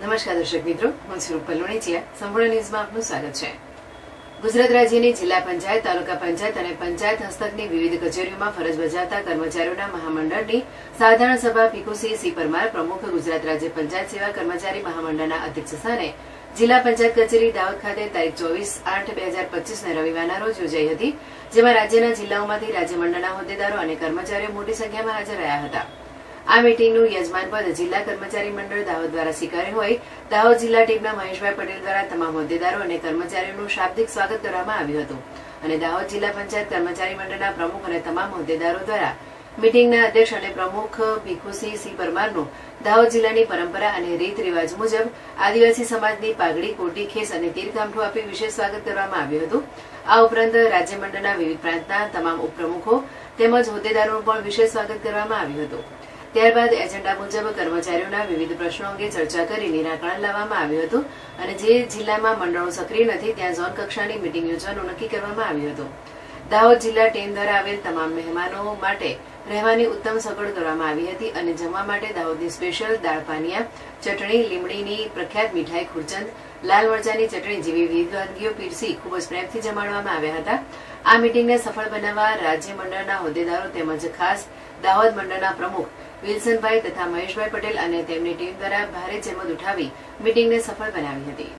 નમસ્કાર દર્શક મિત્રો, હું સ્વરૂપ રૂપલ સંપૂર્ણ ન્યૂઝમાં આપનું સ્વાગત છે. ગુજરાત રાજ્યની જિલ્લા પંચાયત, તાલુકા પંચાયત અને પંચાયત હસ્તકની વિવિધ કચેરીઓમાં ફરજ બજાવતા કર્મચારીઓના મહામંડળની સાધારણ સભા પીકુસી સી પરમાર, પ્રમુખ ગુજરાત રાજ્ય પંચાયત સેવા કર્મચારી મહામંડળના અધ્યક્ષ સ્થાને જિલ્લા પંચાયત કચેરી દાહોદ ખાતે તારીખ ચોવીસ આઠ બે હજાર પચીસને રવિવારના રોજ યોજાઈ હતી, જેમાં રાજ્યના જિલ્લાઓમાંથી રાજ્યમંડળના હોદ્દેદારો અને કર્મચારીઓ મોટી સંખ્યામાં હાજર રહ્યા હતા. આ મીટિંગનું યજમાન પદ જિલ્લા કર્મચારી મંડળ દાહોદ દ્વારા સ્વીકાર્યું હોય. દાહોદ જિલ્લા ટીમના મહેશભાઈ પટેલ દ્વારા તમામ હોદ્દેદારો અને કર્મચારીઓનું શાબ્દિક સ્વાગત કરવામાં આવ્યું હતું. અને દાહોદ જિલ્લા પંચાયત કર્મચારી મંડળના પ્રમુખ અને તમામ હોદ્દેદારો દ્વારા મીટિંગના અધ્યક્ષ અને પ્રમુખ ભીખુસિંહ સી પરમારનું દાહોદ જિલ્લાની પરંપરા અને રીત રિવાજ મુજબ આદિવાસી સમાજની પાઘડી, કોટી, ખેસ અને તીરકામઠું આપી વિશેષ સ્વાગત કરવામાં આવ્યું હતું. આ ઉપરાંત રાજ્ય મંડળના વિવિધ પ્રાંતના તમામ ઉપપ્રમુખો તેમજ હોદ્દેદારોનું પણ વિશેષ સ્વાગત કરવામાં આવ્યું હતું. ત્યારબાદ એજન્ડા મુજબ કર્મચારીઓના વિવિધ પ્રશ્નો અંગે ચર્ચા કરી નિરાકરણ લાવવામાં આવ્યું હતું અને જે જિલ્લામાં મંડળો સક્રિય નથી, ત્યાં ઝોન કક્ષાની મિટિંગ યોજવાનું નક્કી કરવામાં આવ્યું હતું. દાહોદ જિલ્લા ટીમ દ્વારા આવેલ તમામ મહેમાનો માટે રહેવાની ઉત્તમ સગવડ કરવામાં આવી હતી અને જમવા માટે દાહોદની સ્પેશિયલ દાળ પાનિયા, ચટણી, લીમડીની પ્રખ્યાત મીઠાઈ ખુરચંદ, લાલ મરચાની ચટણી જેવી વિવિધ વાનગીઓ પીરસી ખૂબ જ પ્રેમથી જમાડવામાં આવ્યા હતા. આ મિટિંગને સફળ બનાવવા રાજ્ય મંડળના હોદ્દેદારો તેમજ ખાસ દાહોદ મંડળના પ્રમુખ વિલ્સનભાઈ તથા મહેશભાઈ પટેલ અને તેમની ટીમ દ્વારા ભારે જહેમત ઉઠાવી મિટિંગને સફળ બનાવી હતી.